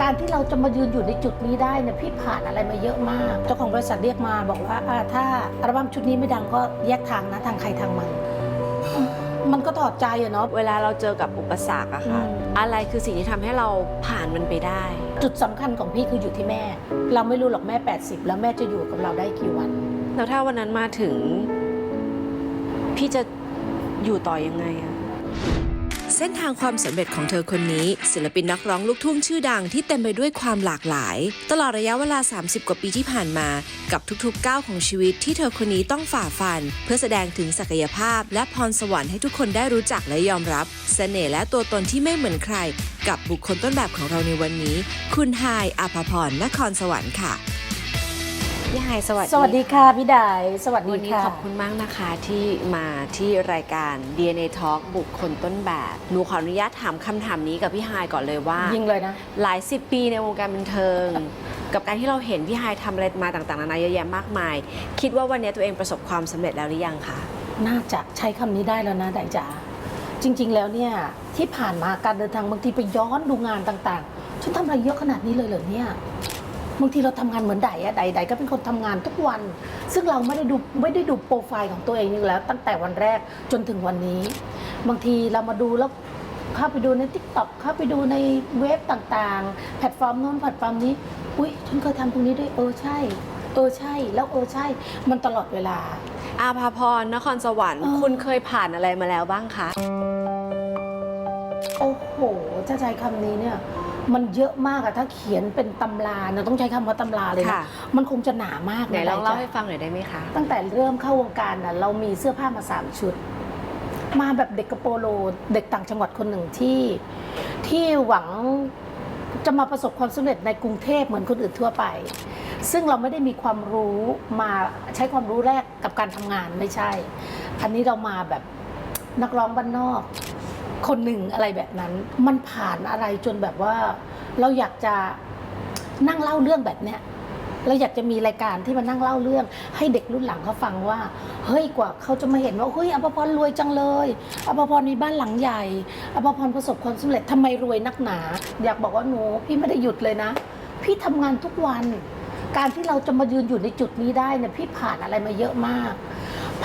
การที่เราจะมายืนอยู่ในจุดนี้ได้เนี่ยพี่ผ่านอะไรมาเยอะมาก เจ้าของบริษัทเรียกมาบอกว่าอ่าถ้าอัลบั้มชุดนี้ไม่ดังก็แยกทางนะทางใครทางมัน มันก็ถอดใจอะเนาะ เวลาเราเจอกับอุปสรรคอะค่ะ อืม อะไรคือสิ่งที่ทำให้เราผ่านมันไปได้ จุดสำคัญของพี่คืออยู่ที่แม่ เราไม่รู้หรอกแม่ 80 แล้วแม่จะอยู่กับเราได้กี่วัน แล้วถ้าวันนั้นมาถึง พี่จะอยู่ต่อยังไงอะ เส้นทางความสำเร็จของเธอคนนี้ ศิลปินนักร้องลูกทุ่งชื่อดังที่เต็มไปด้วยความหลากหลาย ตลอดระยะเวลา 30 กว่าปีที่ผ่านมา กับทุกๆก้าวของชีวิตที่เธอคนนี้ต้องฝ่าฟัน เพื่อแสดงถึงศักยภาพ และพรสวรรค์ให้ทุกคนได้รู้จักและยอมรับเสน่ห์และตัวตนที่ไม่เหมือนใคร กับบุคคลต้นแบบของเราในวันนี้ คุณไฮายอาภพรนครสวรรค์ค่ะ พี่ไฮสวัสดีสวัสดีค่ะพี่ดายสวัสดีวันนี้ค่ะ ขอบคุณมากนะคะที่มาที่รายการ DNA Talk บุคคลต้นแบบ หนูขออนุญาตถามคำถามนี้กับพี่ไฮายก่อนเลยว่า ยิงเลยนะ หลายสิบปีในวงการบันเทิง กับการที่เราเห็นพี่ไฮายทำอะไรมาต่างๆนานาเยอะแยะมากมาย คิดว่าวันนี้ตัวเองประสบความสำเร็จแล้วหรือยังคะน่าจะใช้คำนี้ได้แล้วนะไดจ๋าจริง ๆ แล้วเนี่ยที่ผ่านมาการเดินทางบางทีไปย้อนดูงานต่างๆฉันทำอะไรเยอะขนาดนี้เลยเหรอเนี่ย บางทีเราทำงานเหมือนไดอะไดไดก็เป็นคนทำงานทุกวัน ซึ่งเราไม่ได้ดูไม่ได้ดูโปรไฟล์ของตัวเองอยู่แล้ว ตั้งแต่วันแรกจนถึงวันนี้ บางทีเรามาดูแล้วเข้าไปดูในทิกตอกเข้าไปดูในเว็บต่างๆ แพลตฟอร์มโน้นแพลตฟอร์มนี้ อุ้ยฉันเคยทำตรงนี้ด้วยเออใช่ เออใช่ แล้วเออใช่ มันตลอดเวลา อาภาพรนครสวรรค์เออคุณเคยผ่านอะไรมาแล้วบ้างคะ โอ้โหถ้าใช้คำนี้เนี่ย มันเยอะมากอะถ้าเขียนเป็นตำราเนี่ยต้องใช้คำว่าตำราเลยค่ะนะมันคงจะหนามากไหนลองเล่าให้จ๊ะฟังหน่อยได้ไหมคะ ตั้งแต่เริ่มเข้าวงการน่ะเรามีเสื้อผ้ามาสามชุด มาแบบเด็กกระโปโลเด็กต่างจังหวัดคนหนึ่งที่ ที่หวังจะมาประสบความสำเร็จในกรุงเทพเหมือนคนอื่นทั่วไป ซึ่งเราไม่ได้มีความรู้มาใช้ความรู้แรกกับการทำงานไม่ใช่ อันนี้เรามาแบบนักร้องบ้านนอก คนหนึ่งอะไรแบบนั้น มันผ่านอะไรจนแบบว่า เราอยากจะนั่งเล่าเรื่องแบบเนี้ยเราอยากจะมีรายการที่มานั่งเล่าเรื่อง ให้เด็กรุ่นหลังเขาฟังว่า เฮ้ยกว่าเขาจะมาเห็นว่าเฮ้ยอภพรรวยจังเลยอภพรมีบ้านหลังใหญ่อภพรประสบความสำเร็จทำไมรวยนักหนา อยากบอกว่าหนูพี่ไม่ได้หยุดเลยนะ พี่ทำงานทุกวัน การที่เราจะมายืนอยู่ในจุดนี้ได้เนี่ยพี่ผ่านอะไรมาเยอะมาก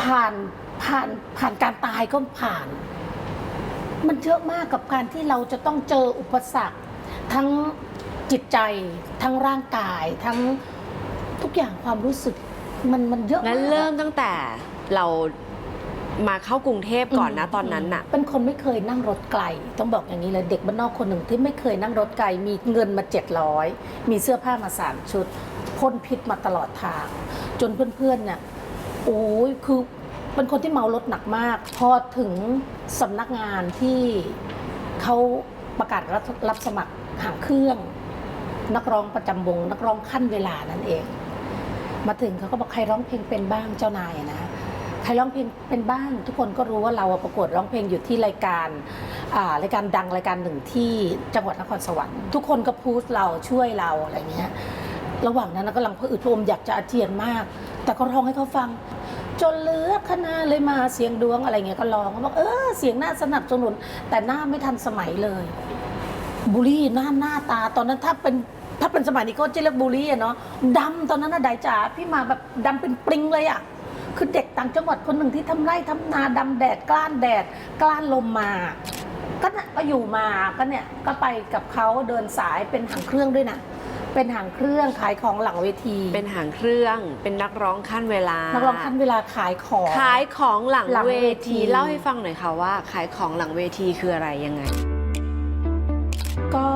ผ่านผ่านผ่านการตายก็ผ่าน มันเยอะมากกับการที่เราจะต้องเจออุปสรรค ทั้งจิตใจ ทั้งร่างกาย ทั้งทุกอย่างความรู้สึกมันมันเยอะงั้นากเริ่มตั้งแต่เรามาเข้ากรุงเทพก่อนนะตอนนั้นน่ะ เป็นคนไม่เคยนั่งรถไกล ต้องบอกอย่างนี้เลยเด็กบ้านนอกคนหนึ่งที่ไม่เคยนั่งรถไกล มีเงินมา 700 มีเสื้อผ้ามาสามชุดพ่นพิษมาตลอดทาง จนเพื่อนๆเนี่ยโอ้ยคือ เป็นคนที่เมารถหนักมาก พอถึงสำนักงานที่เขาประกาศรับรับสมัครหางเครื่อง นักร้องประจำวง นักร้องขั้นเวลานั่นเอง มาถึงเขาก็บอกใครร้องเพลงเป็นบ้างเจ้านายนะใครร้องเพลงเป็นบ้าง ทุกคนก็รู้ว่าเราประกวดร้องเพลงอยู่ที่รายการรายการดังรายการหนึ่งที่จังหวัดนครสวรรค์ทุกคนก็พูดเราช่วยเราอะไรเงี้ยระหว่างนั้นนะกำลังพะอืดพะอมอยากจะอาเจียนมาก แต่ก็ร้องให้เขาฟัง จนเลือกคณะเลยมาเสียงดวงอะไรเงี้ยก็ร้องเขาบอกเออเสียงหน่าสนับสนุน แต่หน้าไม่ทันสมัยเลยบูลลี่หน้าหน้าตาตอนนั้นถ้าเป็นถ้าเป็นสมัยนี้ก็จะเรียกบูลลี่อะเนาะดำตอนนั้นน่ะไดจ๋าพี่มาแบบดำเป็นปริงเลยอะคือเด็กต่างจังหวัดคนหนึ่งที่ทำไร่ทำนาดำแดดกล้านแดดกล้านลมมาก็น่ะก็อยู่มาก็เนี่ยก็ไปกับเขาเดินสายเป็นหางเครื่องด้วยนะ เป็นหางเครื่องขายของหลังเวที เป็นหางเครื่อง เป็นนักร้องขั้นเวลา นักร้องขั้นเวลาขายของ ขายของหลังหลังเวเวที ที เล่าให้ฟังหน่อยค่ะว่า ขายของหลังเวทีคืออะไรยังไง ก็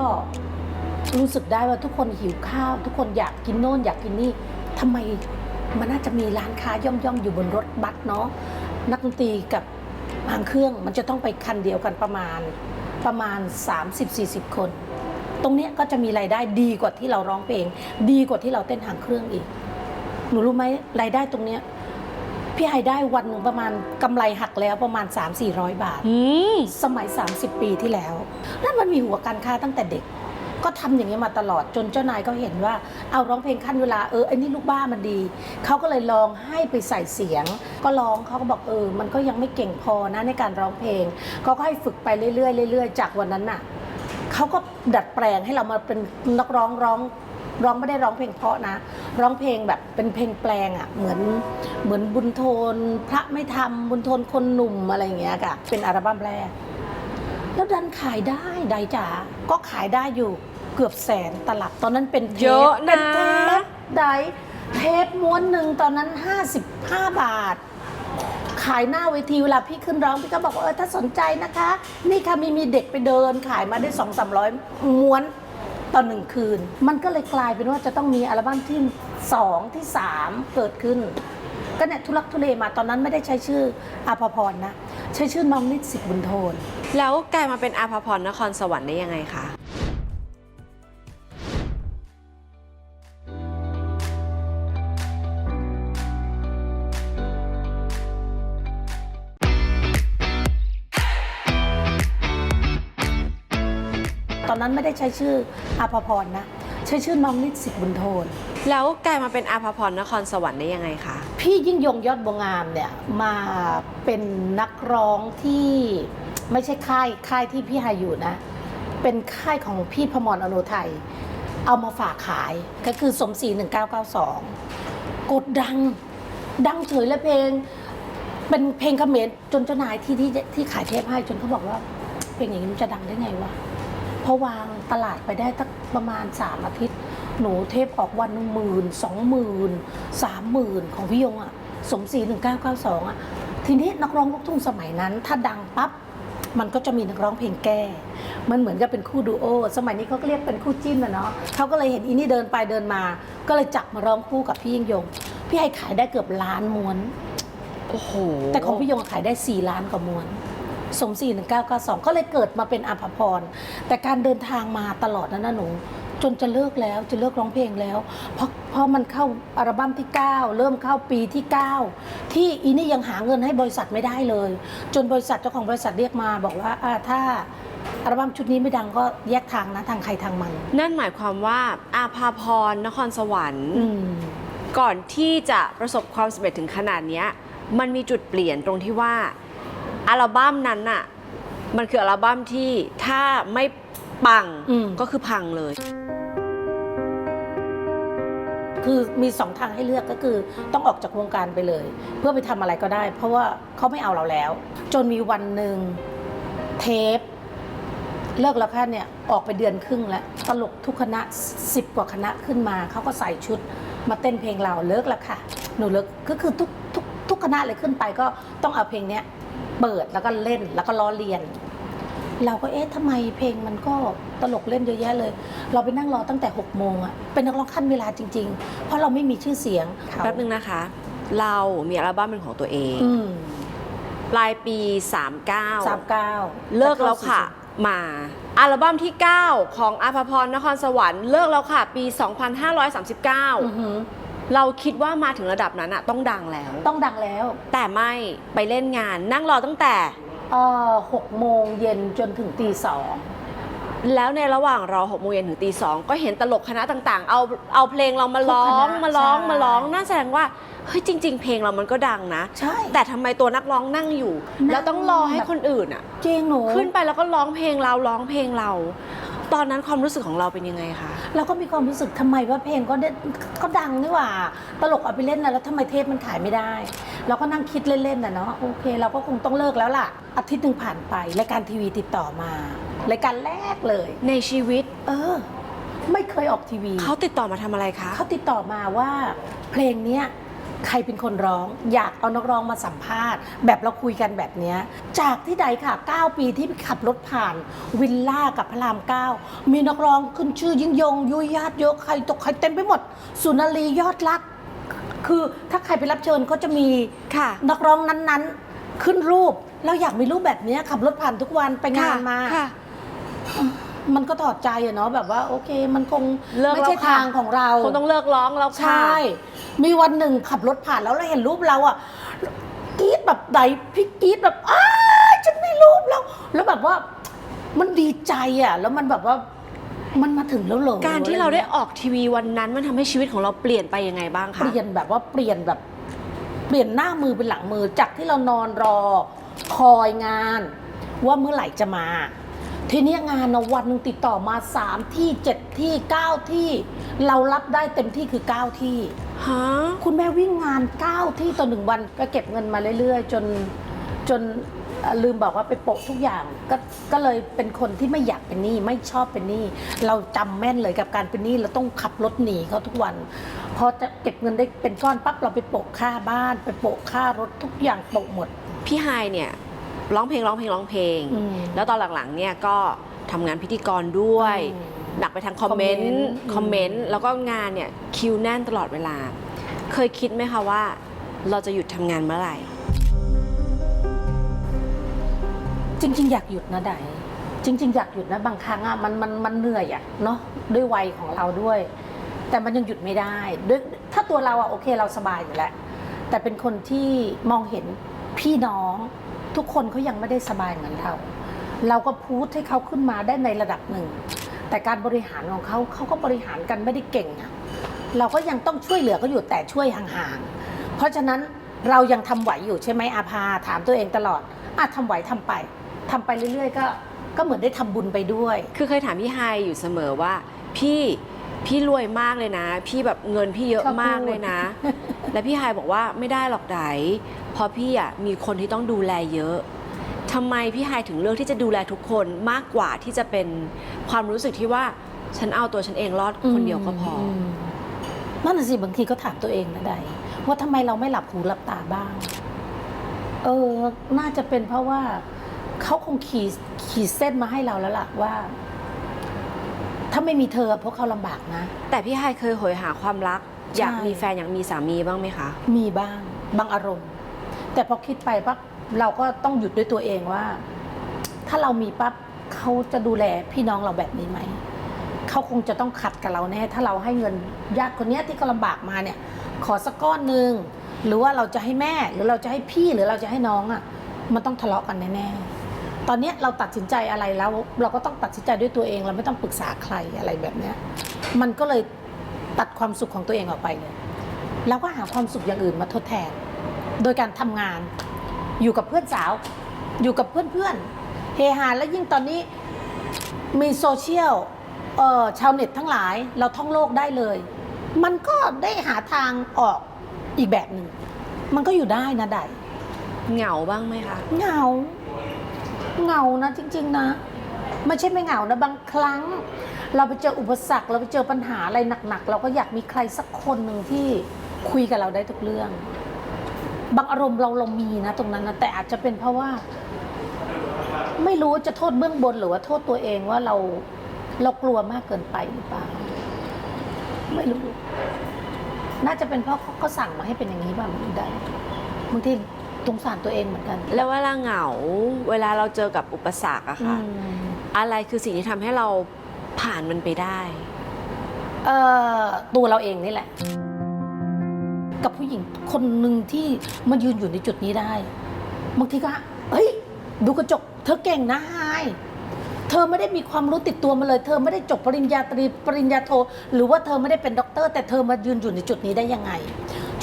รู้สึกได้ว่าทุกคนหิวข้าว ทุกคนอยากกินโน่นอยากกินนี่ทำไมมันน่าจะมีร้านค้าย่อมๆ อยู่บนรถบัสเนาะนักดนตรีกับหางเครื่องมันจะต้องไปคันเดียวกันประมาณประมาณ 30-40 คน ตรงเนี้ยก็จะมีรายได้ดีกว่าที่เราร้องเพลง ดีกว่าที่เราเต้นหางเครื่องอีก หนูรู้ไหมรายได้ตรงเนี้ยพี่ไฮได้วันหนึ่งประมาณกำไรหักแล้วประมาณ 3-400 บาทอืมสมัย 30 ปีที่แล้วนั่นมันมีหัวการค้าตั้งแต่เด็ก ก็ทำอย่างนี้ยมาตลอดจนเจ้านายเขาเห็นว่าเอาร้องเพลงขั้นเวลาเออไอ้นี่ลูกบ้ามันดีเขาก็เลยลองให้ไปใส่เสียง ก็ร้องเขาก็บอกเออ มันก็ยังไม่เก่งพอนะในการร้องเพลงเขาก็ให้ฝึกไปเรื่อยๆเรื่อยๆจากวันนั้นน่ะข เขาก็ดัดแปลงให้เรามาเป็นนักร้องร้องร้องไม่ได้ร้องเพลงเพราะนะ ร้องเพลงแบบเป็นเพลงแปลงอะ่ะเหมือนเหมือนบุญโทน พระไม่ทำบุญโทนคนหนุ่มอะไรอย่างเงี้ยค่ะ เป็นอัลบั้มแรก แล้วดันขายได้ไดจ๋าก็ขายได้อยู่เกือบแสนตลับตอนนั้นเป็นเทปเยอะนะเป็นเทปไดเทปม้วนหนึ่งตอนนั้น 55 บาท ขายหน้าเวทีเวลาพี่ขึ้นร้องพี่ก็บอกว่าเออถ้าสนใจนะคะ นี่ค่ะมีมีเด็กไปเดินขายมาได้สองสามร้อยม้วนต่อหนึ่งคืน มันก็เลยกลายเป็นว่าจะต้องมีอัลบั้มที่สองที่สามเกิดขึ้น ก็เนี่ยทุลักทุเลมาตอนนั้นไม่ได้ใช้ชื่ออาภพรนะ ใช้ชื่อน้องนิดสิทธิ์บุญโทน แล้วกลายมาเป็นอาภพรนครสวรรค์ได้ยังไงคะ ตอนนั้นไม่ได้ใช้ชื่ออาภพรนะ ใช้ชื่อน้องนิดสิทธิ์บุญโทน แล้วกลายมาเป็นอาภาพรนครสวรรค์ได้ยังไงคะพี่ยิ่งยงยอดบัวงามเนี่ยมาเป็นนักร้องที่ไม่ใช่ค่ายค่ายที่พี่ไฮอยู่นะ เป็นค่ายของพี่พมรอโนไทย เอามาฝากขายก็คือสมศรี1992 กดดัง ดังเฉยเลยเพลง เป็นเพลงเขมรจนเจ้านายที่ที่ที่ขายเทปให้จนเขาบอกว่าเพลงอย่างนี้มันจะดังได้ไงวะเพราะวางตลาดไปได้ตั้งประมาณ 3 อาทิตย์ หนูเทปออกวันหนึ่งหมื่นสองหมื่นสามหมื่นของพี่ยงอะสมศรี1992อะทีนี้นักร้องลูกทุ่งสมัยนั้น ถ้าดังปั๊บมันก็จะมีนักร้องเพลงแก้ มันเหมือนกับเป็นคู่ดูโอ สมัยนี้เขาก็เรียกเป็นคู่จิ้นนะเนาะเขาก็เลยเห็นอีนี่เดินไปเดินมา ก็เลยจับมาร้องคู่กับพี่ยิ่งยง พี่ให้ขายได้เกือบล้านม้วน โอ้โห แต่ของพี่ยงขายได้ 4 ล้านกว่าม้วน สม41992 ก็เลยเกิดมาเป็นอาภพร แต่การเดินทางมาตลอดนั้นนะหนู จนจะเลิกแล้วจะเลิกร้องเพลงแล้ว เพราะเพราะมันเข้าอัลบั้มที่ 9 เริ่มเข้าปีที่ 9 ที่อีนี่ยังหาเงินให้บริษัทไม่ได้เลย จนบริษัทเจ้าของบริษัทเรียกมาบอกว่าอ่าถ้าอัลบั้มชุดนี้ไม่ดังก็แยกทางนะทางใครทางมัน นั่นหมายความว่าอาภาพรนครสวรรค์อืม ก่อนที่จะประสบความสำเร็จถึงขนาดเนี้ยมันมีจุดเปลี่ยนตรงที่ว่า อัลบั้มนั้นน่ะ มันคืออัลบั้มที่ถ้าไม่ปังอืมก็คือพังเลย คือมีสองทางให้เลือกก็คือต้องออกจากวงการไปเลย เพื่อไปทำอะไรก็ได้ เพราะว่าเขาไม่เอาเราแล้ว จนมีวันหนึ่งเทป เลิกแล้วค่ะเนี่ยออกไปเดือนครึ่งแล้วตลกทุกคณะสิบกว่าคณะขึ้นมาเขาก็ใส่ชุดมาเต้นเพลงเราเลิกแล้วค่ะ หนูเลิกก็คือทุกทุกทุกคณะเลยขึ้นไปก็ต้องเอาเพลงเนี้ย เปิดแล้วก็เล่นแล้วก็ล้อเลียน เราก็เอ๊ะทำไมเพลงมันก็ตลกเล่นเยอะแยะเลย เราไปนั่งรอตั้งแต่6กโมงอะเป็นนักร้องขั้นเวลาจริง ๆ เพราะเราไม่มีชื่อเสียงแป๊บนึงนะคะ เรามีอัลบั้มเป็นของตัวเองอืมปลายปีสาม39เก้าเลิกแล้วค่ะ มา อัลบั้มที่ 9 ของอาภาพรนครสวรรค์เลิกแล้วค่ะ ปี อือ2539 หือ เราคิดว่ามาถึงระดับนั้นอะต้องดังแล้ว ต้องดังแล้วแต่ไม่ไปเล่นงาน นั่งรอตั้งแต่เอ่อหกโมงเย็นจนถึงตีสองแล้วในระหว่างรอ6โมงเย็นถึงตีสองก็เห็นตลกคณะต่างๆ เอาเอาเพลงเรามาร้องมาร้องมาร้องน่าแสดงว่าเฮ้ยจริง ๆ เพลงเรามันก็ดังนะ ใช่ แต่ทำไมตัวนักร้องนั่งอยู่ นั่ง แล้วต้องรอให้คนอื่นอะจริงหนู ขึ้นไปแล้วก็ร้องเพลงเราร้องเพลงเรา ตอนนั้นความรู้สึกของเราเป็นยังไงคะ เราก็มีความรู้สึกทำไมว่าเพลงก็ได้ก็ดังนี่หว่า ตลกเอาไปเล่นนะแล้วทำไมเทปมันขายไม่ได้ เราก็นั่งคิดเล่นๆนะเนาะโอเค เราก็คงต้องเลิกแล้วล่ะ อาทิตย์หนึ่งผ่านไปรายการทีวีติดต่อมารายการแรกเลย ในชีวิตเออ ไม่เคยออกทีวีเขาติดต่อมาทำอะไรคะ เขาติดต่อมาว่าเพลงเนี้ย ใครเป็นคนร้อง อยากเอานักร้องมาสัมภาษณ์ แบบเราคุยกันแบบเนี้ยจากที่ใดค่ะ 9 ปีที่ขับรถผ่านวิลล่ากับพระราม 9 มีนักร้องขึ้นชื่อยิ่งยง ยุยญาติเยอะใครตกใครเต็มไปหมด สุนารียอดรัก คือถ้าใครไปรับเชิญก็จะมีค่ะนักร้องนั้นๆ ขึ้นรูปเราอยากมีรูปแบบเนี้ยขับรถผ่านทุกวันไปงานมาค่ะ มันก็ถอดใจอะเนาะแบบว่าโอเคมันคงเลิกไม่แล้วใช่ค่ะ ทางของเรา คงต้องเลิกร้องแล้วใชค่ะ่มีวันหนึ่งขับรถผ่านแล้วเราเห็นรูปเราอะกรี๊ดแบบใดพี่กรี๊ดแบบอ้ายฉันมีรูปแล้ว แล้วแบบว่ามันดีใจอะ แล้วมันแบบว่ามันมาถึงแล้วเหรอการที่เราได้ออกทีวีวันนั้นมันทำให้ชีวิตของเราเปลี่ยนไปยังไงบ้างเปคะลี่ยนแบบว่าเปลี่ยนแบบ เปลี่ยนหน้ามือเป็นหลังมือจากที่เรานอนรอคอยงาน ว่าเมื่อไหร่จะมา ทีเนี้ยงานนะวันหนึ่งติดต่อมาสามที่เจ็ดที่เก้าที่ เรารับได้เต็มที่คือเก้าที่ ฮะคุณแม่วิ่งงานเก้าที่ต่อหนึ่งวันก็เก็บเงินมาเรื่อยๆ จนจนเอ่อลืมบอกว่าไปโปะทุกอย่างก็ก็เลยเป็นคนที่ไม่อยากเป็นหนี้ไม่ชอบเป็นหนี้เราจำแม่นเลยกับการเป็นหนี้เราต้องขับรถหนีเขาทุกวัน พอจะเก็บเงินได้เป็นก้อนปั๊บเราไปโปะค่าบ้าน ไปโปะค่ารถทุกอย่างโปะหมด พี่ไฮเนี่ย ร้องเพลงร้องเพลงร้องเพลง อืมแล้วตอนหลังๆเนี่ยก็ทำงานพิธีกรด้วย อืมหนักไปทางคอมเมนต์คคออมมเมเมนนต์ ต์แล้วก็งานเนี่ยคิวแน่นตลอดเวลา เคยคิดไหมคะว่า เราจะหยุดทำงานเมื่อไหร่ จริง ๆ อยากหยุดนะไดจริง ๆ อยากหยุดนะบางครั้งอะมันมันมันเหนื่อยอะเนาะด้วยวัยของเราด้วย แต่มันยังหยุดไม่ได้ด้วยถ้าตัวเราอะโอเคเราสบายอยู่แล้วแต่เป็นคนที่มองเห็นพี่น้อง ทุกคนเขายังไม่ได้สบายเหมือนเรา เราก็พูดให้เขาขึ้นมาได้ในระดับหนึ่ง แต่การบริหารของเขาเขาก็บริหารกันไม่ได้เก่งอะเราก็ยังต้องช่วยเหลือก็อยู่แต่ช่วยห่างๆ เพราะฉะนั้นเรายังทำไหวอยู่ใช่ไหมอาภาถามตัวเองตลอดอะทำไหวทำไปทำไปเรื่อยๆ ก็ก็เหมือนได้ทำบุญไปด้วย คือเคยถามพี่ไฮอยู่เสมอว่า พี่พี่รวยมากเลยนะ พี่แบบเงินพี่เยอะชอบพูดมากเลยนะ และพี่ไฮบอกว่าไม่ได้หรอกไดเพ ราะพี่อะมีคนที่ต้องดูแลเยอะทำไมพี่ไฮถึงเลือกที่จะดูแลทุกคนมากกว่าที่จะเป็นความรู้สึกที่ว่าฉันเอาตัวฉันเองรอดคนเดียวก็พออมนั่นน่ะสิบางทีก็ถามตัวเองนะไดว่าทำไมเราไม่หลับหูหลับตาบ้าง เออ น่าจะเป็นเพราะว่าเขาคงขีดขีดเส้นมาให้เราแล้วล่ะว่า ถ้าไม่มีเธอพวกเขาลำบากนะ แต่พี่ไฮเคยโหยหาความรักใช่อยากมีแฟนอยากมีสามีบ้างไหมคะ มีบ้าง บางอารมณ์ แต่พอคิดไปปั๊บเราก็ต้องหยุดด้วยตัวเองว่า ถ้าเรามีปั๊บเขาจะดูแลพี่น้องเราแบบนี้ไหมเขาคงจะต้องขัดกับเราแน่ ถ้าเราให้เงินญาติคนนี้ที่เขาลำบากมาเนี่ย ขอสักก้อนหนึ่งหรือว่าเราจะให้แม่หรือเราจะให้พี่หรือเราจะให้น้องอะ่ะ มันต้องทะเลาะกันแน่ๆตอนนี้เราตัดสินใจอะไรแล้ว เราก็ต้องตัดสินใจด้วยตัวเอง เราไม่ต้องปรึกษาใครอะไรแบบเนี้ยมันก็เลยตัดความสุขของตัวเองออกไปเลยแล้วก็หาความสุขอย่างอื่นมาทดแทน โดยการทำงาน อยู่กับเพื่อนสาว อยู่กับเพื่อนๆเฮฮาแล้วยิ่งตอนนี้มีโซเชียลเอ่อชาวเน็ตทั้งหลายเราท่องโลกได้เลย มันก็ได้หาทางออกอีกแบบหนึ่งมันก็อยู่ได้นะไดเหงาบ้างไหมคะเหงาเหงานะจริง ๆ นะไม่ใช่ไม่เหงานะบางครั้ง เราไปเจออุปสรรค เราไปเจอปัญหาอะไรหนักๆ เราก็อยากมีใครสักคนหนึ่งที่คุยกับเราได้ทุกเรื่อง บางอารมณ์เราเรามีนะ ตรงนั้นนะแต่อาจจะเป็นเพราะว่า ไม่รู้จะโทษเบื้องบนหรือว่าโทษตัวเองว่าเราเรากลัวมากเกินไปหรือเปล่า ไม่รู้ น่าจะเป็นเพราะเขาเขาสั่งมาให้เป็นอย่างนี้ป่ะมันได้บางทีสงสารตัวเองเหมือนกัน แล้วเวลาเหงา เวลาเราเจอกับอุปสรรคอะค่ะอืมอะไรคือสิ่งที่ทำให้เราผ่านมันไปได้ เอ่อตัวเราเองนี่แหละ กับผู้หญิงคนหนึ่งที่มายืนอยู่ในจุดนี้ได้บางทีก็เฮ้ย ดูกระจก เธอเก่งนะไฮายเธอไม่ได้มีความรู้ติดตัวมาเลย เธอไม่ได้จบปริญญาตรีปริญญาโท หรือว่าเธอไม่ได้เป็นด็อกเตอร์ แต่เธอมายืนอยู่ในจุดนี้ได้ยังไง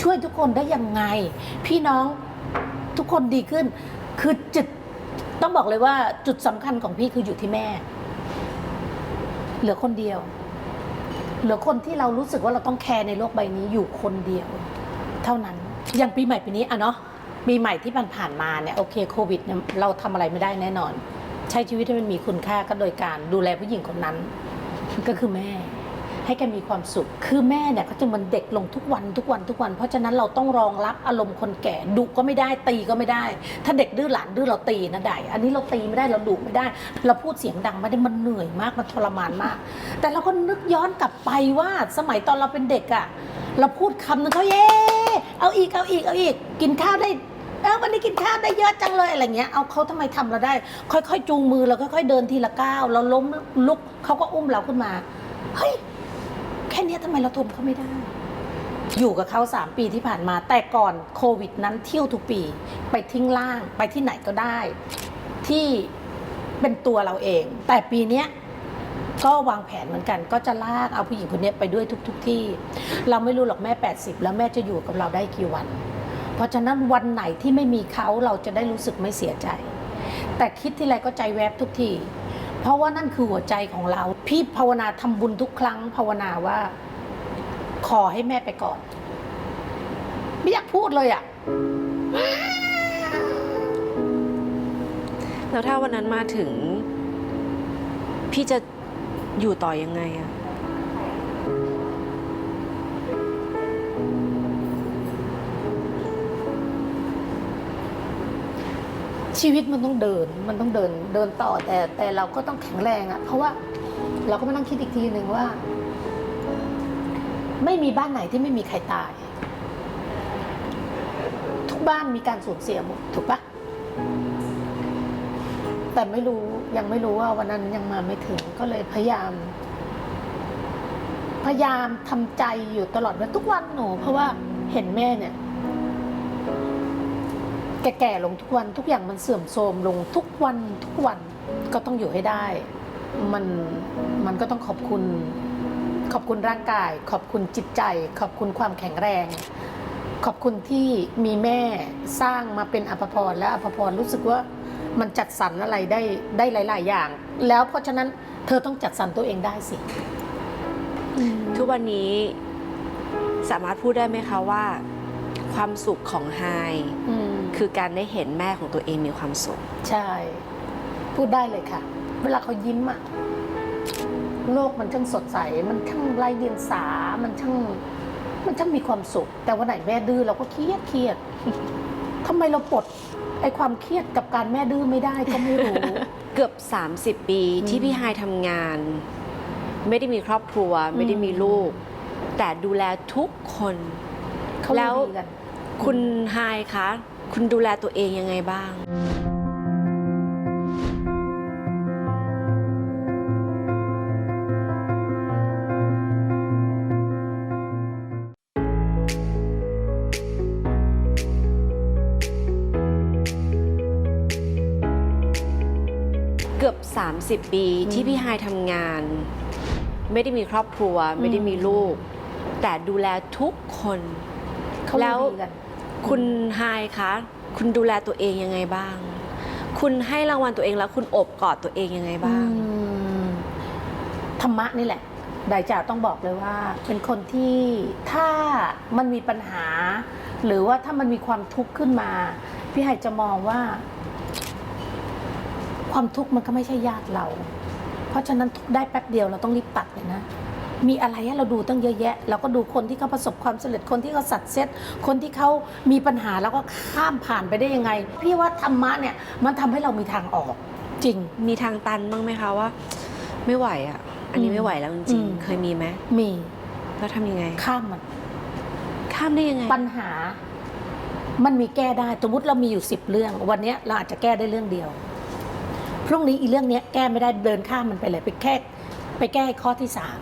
ช่วยทุกคนได้ยังไง พี่น้องทุกคนดีขึ้น คือจุดต้องบอกเลยว่าจุดสำคัญของพี่คืออยู่ที่แม่ เหลือคนเดียว เหลือคนที่เรารู้สึกว่าเราต้องแคร์ในโลกใบนี้อยู่คนเดียว เท่านั้น อย่างปีใหม่ปีนี้อะเนาะปีใหม่ที่ผ่านมาเนี่ยโอเคโควิดเนี่ยเราทำอะไรไม่ได้แน่นอน ใช้ชีวิตให้มันมีคุณค่าก็โดยการดูแลผู้หญิงคนนั้น ก็คือแม่ ให้แกมีความสุข คือแม่เนี่ยเขาจะมันเด็กลงทุกวันทุกวันทุกวัน เพราะฉะนั้นเราต้องรองรับอารมณ์คนแก่ดุก็ไม่ได้ตีก็ไม่ได้ ถ้าเด็กดื้อหลานดื้อเราตีนะได้อันนี้เราตีไม่ได้เราดุไม่ได้ เราพูดเสียงดังไม่ได้มันเหนื่อยมากมันทรมานมาก แต่เราก็นึกย้อนกลับไปว่าสมัยตอนเราเป็นเด็กอะเราพูดคำนึงเขาเย่ เอาอีกเอาอีกเอาอีกกินข้าวได้เออวันนี้กินข้าวได้เยอะจังเลยอะไรเงี้ยเอาเขาทำไมทำเราได้ ค่อยๆ จูงมือเราค่อยๆเดินทีละก้าวเราล้มลุกเขาก็อุ้มเราขึ้นมาเฮ้ยแค่นี้ยทำไมเราทนเขาไม่ได้ อยู่กับเขาสามปีที่ผ่านมา แต่ก่อนโควิดนั้นเที่ยวทุกปี ไปทิ้งล่างไปที่ไหนก็ได้ ที่เป็นตัวเราเอง แต่ปีเนี้ย ก็วางแผนเหมือนกัน ก็จะลากเอาผู้หญิงคนนี้ไปด้วยทุก ๆทที่ เราไม่รู้หรอกแม่ 80 แล้วแม่จะอยู่กับเราได้กี่วัน เพราะฉะนั้นวันไหนที่ไม่มีเขาเราจะได้รู้สึกไม่เสียใจ แต่คิดที่ไรก็ใจแวบทุกทีเพราะว่านั่นคือหัวใจของเรา พี่ภาวนาทำบุญทุกครั้ง ภาวนาว่า ขอให้แม่ไปก่อน ไม่อยากพูดเลยอะแล้วถ้าวันนั้นมาถึง พี่จะ อยู่ต่อยังไงอะชีวิตมันต้องเดิน มันต้องเดิน เดินต่อแต่แต่เราก็ต้องแข็งแรงอะเพราะว่าเราก็มานั่งคิดอีกทีหนึ่งว่า ไม่มีบ้านไหนที่ไม่มีใครตาย ทุกบ้านมีการสูญเสียหมดถูกปะ แต่ไม่รู้ยังไม่รู้ว่าวันนั้นยังมาไม่ถึงก็เลยพยายาม พยายามทำใจอยู่ตลอดเวลาทุกวันหนู เพราะว่าเห็นแม่เนี่ย แก่ๆลงทุกวันทุกอย่างมันเสื่อมโทรมลงทุกวันทุกวันก็ต้องอยู่ให้ได้ มันมันก็ต้องขอบคุณ ขอบคุณร่างกาย ขอบคุณจิตใจ ขอบคุณความแข็งแรง ขอบคุณที่มีแม่สร้างมาเป็นอภพรและอภพรรู้สึกว่า มันจัดสรรอะไรได้ได้หลาย ๆ อย่าง แล้วเพราะฉะนั้นเธอต้องจัดสรรตัวเองได้สิทุกวันนี้สามารถพูดได้ไหมคะว่า ความสุขของไฮอืมคือการได้เห็นแม่ของตัวเองมีความสุข ใช่ พูดได้เลยค่ะ เวลาเขายิ้มอะโลกมันช่างสดใส มันช่างไร้เดียงสา มันช่างมันช่างมีความสุข แต่วันไหนแม่ดื้อเราก็เครียดเครียดทำไมเราปลด ไอ้ความเครียดกับการแม่ดื้อไม่ได้ก็ไม่รู้ เกือบ 30 ปีอืมที่พี่ไฮทำงาน ไม่ได้มีครอบครัว ไม่ได้มีลูก แต่ดูแลทุกคน เขาแล้ว ดีกัน คุณไฮคะ คุณดูแลตัวเองยังไงบ้าง 30 ปีที่พี่ไฮทำงาน ไม่ได้มีครอบครัว ไม่ได้มีลูก แต่ดูแลทุกคน เขาแล้วดีกัน คุณไฮคะคุณดูแลตัวเองยังไงบ้าง คุณให้รางวัลตัวเองแล้วคุณอบกอดตัวเองยังไงบ้าง อืมธรรมะนี่แหละ ไดจ่าต้องบอกเลยว่า เป็นคนที่ถ้ามันมีปัญหา หรือว่าถ้ามันมีความทุกข์ขึ้นมา พี่ไฮจะมองว่า ความทุกข์มันก็ไม่ใช่ญาติเรา เพราะฉะนั้นทุกข์ได้แป๊บเดียวเราต้องรีบตัดเลยนะ มีอะไรให้เราดูตั้งเยอะแยะ เราก็ดูคนที่เขาประสบความสำเร็จคนที่เขาสัตว์เซตคนที่เขามีปัญหาแล้วก็ข้ามผ่านไปได้ยังไง พี่ว่าธรรมะเนี่ยมันทำให้เรามีทางออกจริง มีทางตันบ้างไหมคะว่า ไม่ไหวอะ อันนี้อืมไม่ไหวแล้วจอืริงมๆเคยมีไหมมีแล้วทำยังไง ข้ามมัน ข้ามได้ยังไง ปัญหา มันมีแก้ได้ สมมติเรามีอยู่สิบเรื่อง วันเนี้ยเราอาจจะแก้ได้เรื่องเดียว พรุ่งนี้อีเรื่องเนี้ยแก้ไม่ได้เดินข้ามมันไปเลยไปแค่ไปแก้ข้อที่สาม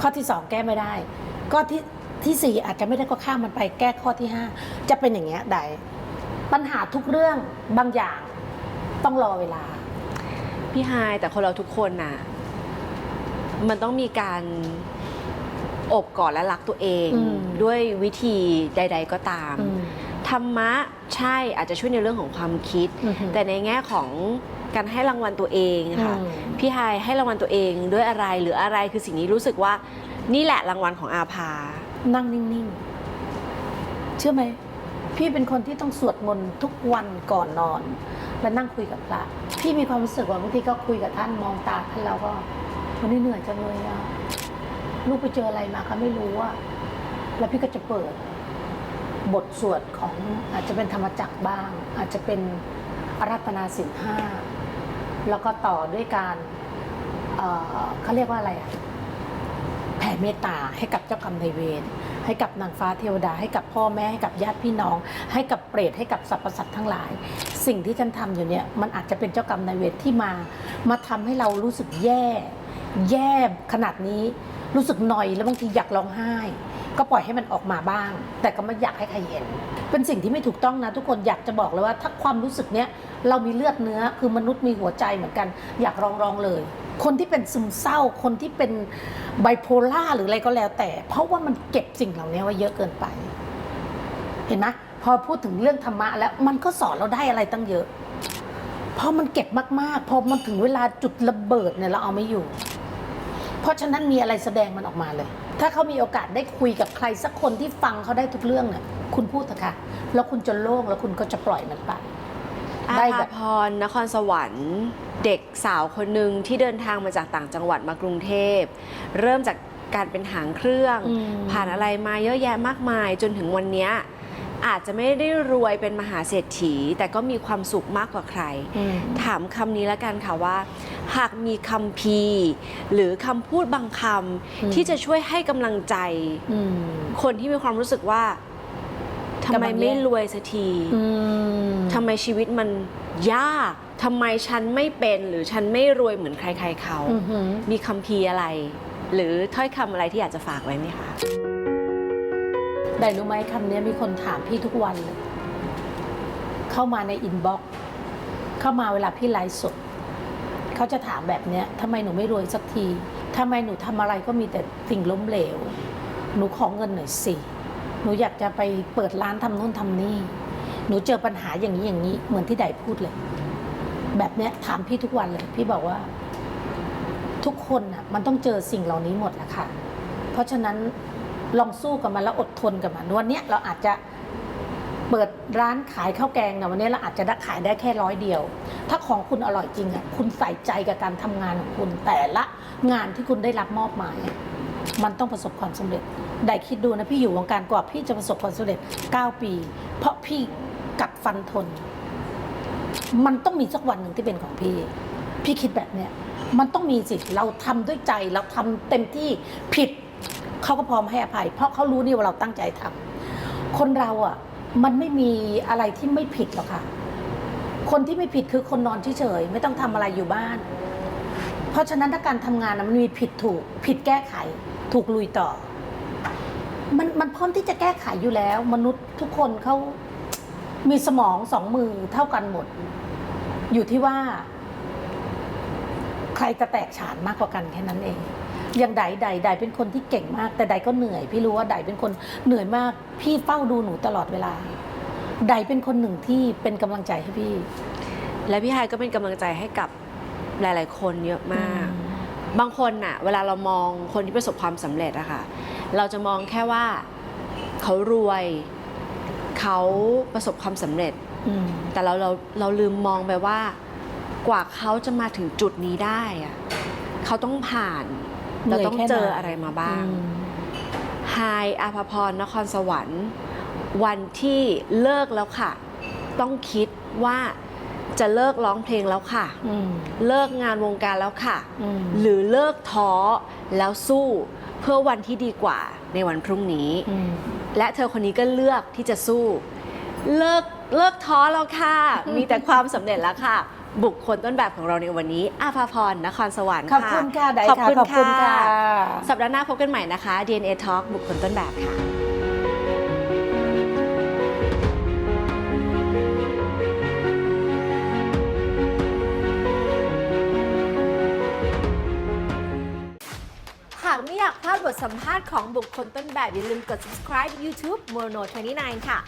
ข้อที่สองแก้ไม่ได้ข้อที่ที่สี่อาจจะไม่ได้ก็ข้ามมันไปแก้ข้อที่ห้าจะเป็นอย่างเงี้ยได้ปัญหาทุกเรื่องบางอย่างต้องรอเวลา พี่ไฮแต่คนเราทุกคนน่ะ มันต้องมีการอบกอดและรักตัวเองอืมด้วยวิธีใด ๆก็ตามอืมธรรมะใช่อาจจะช่วยในเรื่องของความคิดอือฮึแต่ในแง่ของ การให้รางวัลตัวเองค่ะอืมพี่ไฮให้รางวัลตัวเองด้วยอะไรหรืออะไรคือสิ่งนี้รู้สึกว่านี่แหละรางวัลของอาภา นั่งนิ่งๆ เชื่อไหม พี่เป็นคนที่ต้องสวดมนต์ทุกวันก่อนนอน และนั่งคุยกับพระ พี่มีความรู้สึกว่าบางทีก็คุยกับท่านมองตาท่านแล้วก็วันนี้เหนื่อยจังเลยอะลูกไปเจออะไรมาก็ไม่รู้อะแล้วพี่ก็จะเปิด บทสวดของอาจจะเป็นธรรมจักรบ้าง อาจจะเป็นอารัตนาสินห้า แล้วก็ต่อด้วยการเเขาเรียกว่าอะไรอะแผ่เมตตาให้กับเจ้ากรรมนายเวรให้กับนางฟ้าเทวดาให้กับพ่อแม่ให้กับญาติพี่น้อง ให้กับเปรตให้กับสรรพสัตว์ทั้งหลาย สิ่งที่ฉันทำอยู่เนี่ยมันอาจจะเป็นเจ้ากรรมนายเวรที่มา มาทำให้เรารู้สึกแย่ แย่ขนาดนี้รู้สึกหน่อยแล้วบางทีอยากร้องไห้ ก็ปล่อยให้มันออกมาบ้าง แต่ก็ไม่อยากให้ใครเห็น เป็นสิ่งที่ไม่ถูกต้องนะ ทุกคนอยากจะบอกเลยว่าถ้าความรู้สึกเนี้ยเรามีเลือดเนื้อคือมนุษย์มีหัวใจเหมือนกัน อยากร้องร้องเลย คนที่เป็นซึมเศร้าคนที่เป็นไบโพล่าหรืออะไรก็แล้วแต่ เพราะว่ามันเก็บสิ่งเหล่านี้ไว้เยอะเกินไป เห็นไหมพอพูดถึงเรื่องธรรมะแล้วมันก็สอนเราได้อะไรตั้งเยอะพเพราะมันเก็บมากๆพอมันถึงเวลาจุดระเบิดเนี่ยเราเอาไม่อยู่ เพราะฉะนั้นมีอะไรแสดงมันออกมาเลย ถ้าเขามีโอกาสได้คุยกับใครสักคนที่ฟังเขาได้ทุกเรื่องเนี่ยคุณพูดเถอะค่ะ แล้วคุณจะโล่งแล้วคุณก็จะปล่อยมันไปอาได้ภาแบบพรนครสวรรค์เด็กสาวคนหนึ่งที่เดินทางมาจากต่างจังหวัดมากรุงเทพ เริ่มจากการเป็นหางเครื่อง อืม ผ่านอะไรมาเยอะแยะมากมาย จนถึงวันเนี้ย อาจจะไม่ได้รวยเป็นมหาเศรษฐี แต่ก็มีความสุขมากกว่าใครอืมถามคำนี้แล้วกันค่ะว่า หากมีคำพีร์หรือคำพูดบางคอืมำที่จะช่วยให้กำลังใจอืมคนที่มีความรู้สึกว่าทำไมกำลังแย่ไม่รวยสักทีอืมทำไมชีวิตมันยากทำไมฉันไม่เป็นหรือฉันไม่รวยเหมือนใคร ๆเขาอือหือมีคำพีร์อะไร หรือถ้อยคำอะไรที่อยากจะฝากไว้ไหมคะ ได้รู้ไหมคำนี้มีคนถามพี่ทุกวันเลย เข้ามาในอินบ็อกซ์เข้ามาเวลาพี่ไลฟ์สดเขาจะถามแบบเนี้ยทำไมหนูไม่รวยสักทีทำไมหนูทำอะไรก็มีแต่สิ่งล้มเหลว หนูขอเงินหน่อยสิ หนูอยากจะไปเปิดร้านทำนู่นทำนี่ หนูเจอปัญหาอย่างนี้อย่างนี้ เหมือนที่ไดพูดเลย แบบเนี้ยถามพี่ทุกวันเลย พี่บอกว่า ทุกคนน่ะมันต้องเจอสิ่งเหล่านี้หมดแหละค่ะ เพราะฉะนั้น ลองสู้กับมันแล้วอดทนกับมันวันนี้เราอาจจะเปิดร้านขายข้าวแกงนะวันนี้เราอาจจะขายได้แค่ร้อยเดียว ถ้าของคุณอร่อยจริงอะคุณใส่ใจกับการทำงานของคุณ แต่ละงานที่คุณได้รับมอบหมาย มันต้องประสบความสำเร็จ ได้คิดดูนะพี่อยู่วงการกว่าพี่จะประสบความสำเร็จ 9 ปี เพราะพี่กัดฟันทน มันต้องมีสักวันหนึ่งที่เป็นของพี่ พี่คิดแบบเนี้ยมันต้องมีสิเราทำด้วยใจเราทำเต็มที่ผิด เขาก็พร้อมให้อภัย เพราะเขารู้นี่ว่าเราตั้งใจทำคนเราอะ มันไม่มีอะไรที่ไม่ผิดหรอกค่ะ คนที่ไม่ผิดคือคนนอนเฉยๆไม่ต้องทำอะไรอยู่บ้าน เพราะฉะนั้นถ้าการทำงานนะมันมีผิดถูก ผิดแก้ไข ถูกลุยต่อ มันมันพร้อมที่จะแก้ไขอยู่แล้ว มนุษย์ทุกคนเขามีสมองสองมือเท่ากันหมด อยู่ที่ว่า ใครจะแตกฉานมากกว่ากันแค่นั้นเอง อย่างใดใดใดเป็นคนที่เก่งมาก แต่ใดก็เหนื่อย พี่รู้ว่าใดเป็นคนเหนื่อยมาก พี่เฝ้าดูหนูตลอดเวลาใดเป็นคนหนึ่งที่เป็นกำลังใจให้พี่ และพี่ไฮายก็เป็นกำลังใจให้กับหลาย ๆ คนเยอะมาก บางคนน่ะเวลาเรามองคนที่ประสบความสำเร็จอะค่ะ เราจะมองแค่ว่าเขารวยเขาประสบความสำเร็จอืมแต่เราเราเราลืมมองไปว่ากว่าเขาจะมาถึงจุดนี้ได้อะเขาต้องผ่าน เราต้องเจออะไรมาบ้างอืมไฮอาภพรนครสวรรค์ วันที่เลิกแล้วค่ะ ต้องคิดว่าจะเลิกร้องเพลงแล้วค่ะอืมเลิกงานวงการแล้วค่ะอืมหรือเลิกท้อแล้วสู้เพื่อวันที่ดีกว่าในวันพรุ่งนี้อืมและเธอคนนี้ก็เลือกที่จะสู้ เลิกเลิกท้อแล้วค่ะ มีแต่ความสำเร็จแล้วค่ะ บุคคลต้นแบบของเราในวันนี้ อาภาพรนครสวรรค์ขอบคุณค่ะไดขอบค่ะคุณขอบคุณค่ะ สัปดาห์หน้าพบกันใหม่นะคะ DNA Talk บุคคลต้นแบบค่ะหากไม่อยากพลาดบทสัมภาษณ์ของบุคคลต้นแบบ อย่าลืมกด subscribe YouTube Mono 29 ค่ะ